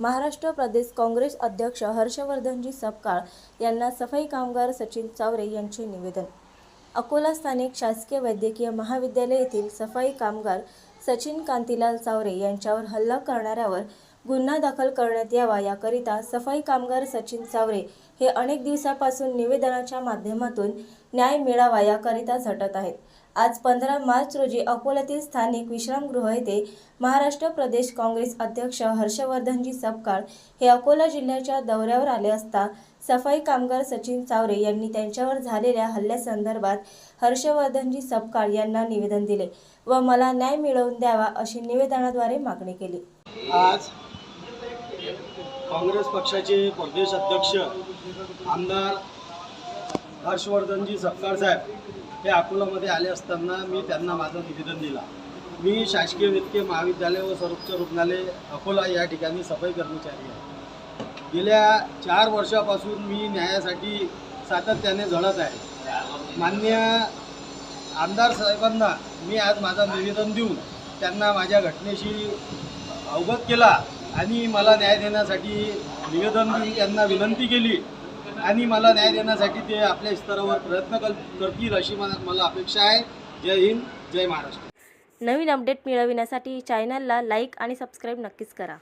महाराष्ट्र प्रदेश काँग्रेस अध्यक्ष हर्षवर्धनजी सपकाळ यांना सफाई कामगार सचिन चावरे यांचे निवेदन. अकोला स्थानिक शासकीय वैद्यकीय महाविद्यालय येथील सफाई कामगार सचिन कांतीलाल चावरे यांच्यावर हल्ला करणाऱ्यावर गुन्हा दाखल करण्यात यावा याकरिता सफाई कामगार सचिन सावरे हे अनेक दिवसापासून निवेदनाच्या माध्यमातून न्याय मिळावा याकरिता झटत आहेत. आज पंधरा मार्च रोजी अकोल्यातील स्थानिक विश्रामगृह येथे महाराष्ट्र प्रदेश काँग्रेस अध्यक्ष हर्षवर्धनजी सपकाळ हे अकोला जिल्ह्याच्या दौऱ्यावर आले असता सफाई कामगार सचिन चावरे यांनी त्यांच्यावर झालेल्या हल्ल्यासंदर्भात हर्षवर्धनजी सपकाळ यांना निवेदन दिले व मला न्याय मिळवून द्यावा अशी निवेदनाद्वारे मागणी केली. आज काँग्रेस पक्षाचे प्रदेश अध्यक्ष आमदार हर्षवर्धनजी सपकाळ साहेब हे अकोलामध्ये आले असताना मी त्यांना माझं निवेदन दिला. मी शासकीय वैद्यकीय महाविद्यालय व सर्वोच्च रुग्णालय अकोला या ठिकाणी सफाई कर्मचारी आहे. गेल्या चार वर्षापासून मी न्यायासाठी सातत्याने झळत आहे. मान्य आमदार साहेबांना मी आज माझं निवेदन देऊन त्यांना माझ्या घटनेशी अवगत केला. आणि मला न्याय देण्यासाठी निवेदन यांना विनंती केली. आणि मला न्याय देण्यासाठी ते आपल्या स्तरावर प्रयत्न करतील अशी मला अपेक्षा आहे. जय हिंद जय महाराष्ट्र. नवीन अपडेट मिळविण्यासाठी चॅनलला लाईक आणि सबस्क्राईब नक्कीच करा.